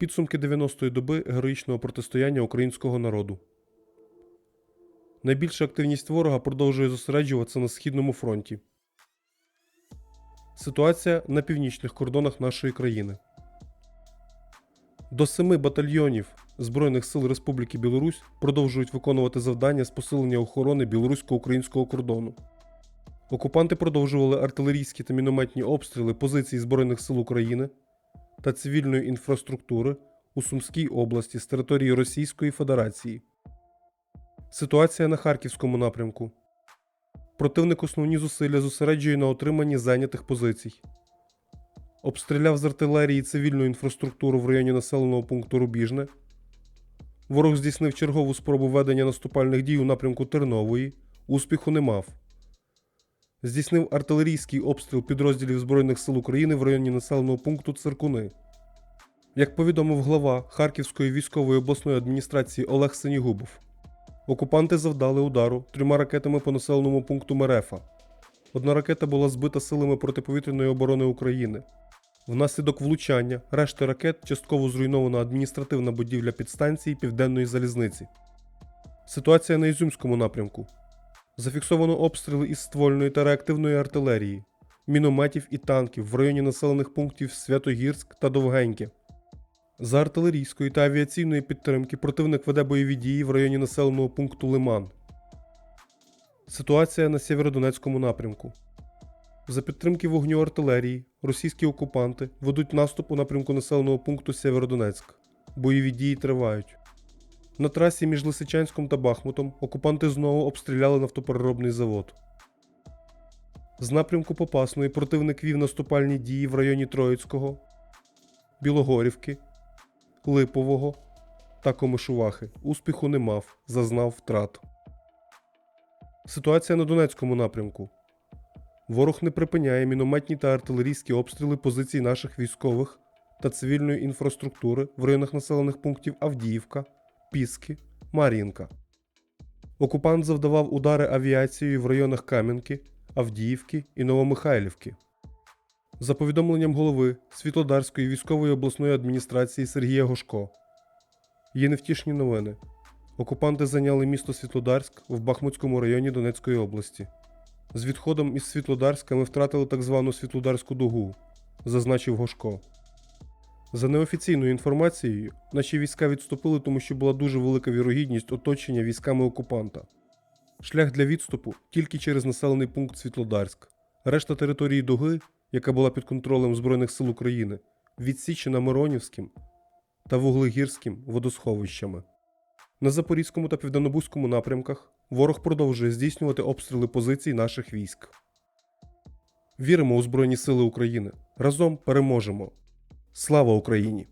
Підсумки 90-ї доби героїчного протистояння українського народу. Найбільша активність ворога продовжує зосереджуватися на східному фронті. Ситуація на північних кордонах нашої країни. До семи батальйонів Збройних сил Республіки Білорусь продовжують виконувати завдання з посилення охорони білорусько-українського кордону. Окупанти продовжували артилерійські та мінометні обстріли позицій Збройних сил України та цивільної інфраструктури у Сумській області з території Російської Федерації. Ситуація на Харківському напрямку. Противник основні зусилля зосереджує на отриманні зайнятих позицій. Обстріляв з артилерії цивільну інфраструктуру в районі населеного пункту Рубіжне. Ворог здійснив чергову спробу ведення наступальних дій у напрямку Тернової. Успіху не мав. Здійснив артилерійський обстріл підрозділів Збройних сил України в районі населеного пункту Циркуни. Як повідомив глава Харківської військової обласної адміністрації Олег Синігубов, окупанти завдали удару трьома ракетами по населеному пункту Мерефа. Одна ракета була збита силами протиповітряної оборони України. Внаслідок влучання решти ракет частково зруйнована адміністративна будівля підстанції Південної залізниці. Ситуація на Ізюмському напрямку. Зафіксовано обстріли із ствольної та реактивної артилерії, мінометів і танків в районі населених пунктів Святогірськ та Довгеньке. За артилерійської та авіаційної підтримки противник веде бойові дії в районі населеного пункту Лиман. Ситуація на Сєвєродонецькому напрямку. За підтримки вогню артилерії російські окупанти ведуть наступ у напрямку населеного пункту Сєвєродонецьк. Бойові дії тривають. На трасі між Лисичанськом та Бахмутом окупанти знову обстріляли нафтопереробний завод. З напрямку Попасної противник вів наступальні дії в районі Троїцького, Білогорівки, Липового та Комишувахи. Успіху не мав, зазнав втрат. Ситуація на Донецькому напрямку. Ворог не припиняє мінометні та артилерійські обстріли позицій наших військових та цивільної інфраструктури в районах населених пунктів Авдіївка, Піски, Мар'їнка. Окупант завдавав удари авіацією в районах Кам'янки, Авдіївки і Новомихайлівки. За повідомленням голови Світлодарської військової обласної адміністрації Сергія Гошко. Є невтішні новини. Окупанти зайняли місто Світлодарськ в Бахмутському районі Донецької області. З відходом із Світлодарська ми втратили так звану Світлодарську дугу, зазначив Гошко. За неофіційною інформацією, наші війська відступили, тому що була дуже велика вірогідність оточення військами окупанта. Шлях для відступу тільки через населений пункт Світлодарськ. Решта території Дуги, яка була під контролем Збройних сил України, відсічена Миронівським та Вуглегірським водосховищами. На Запорізькому та Південнобузькому напрямках ворог продовжує здійснювати обстріли позицій наших військ. Віримо у Збройні Сили України. Разом переможемо. Слава Україні!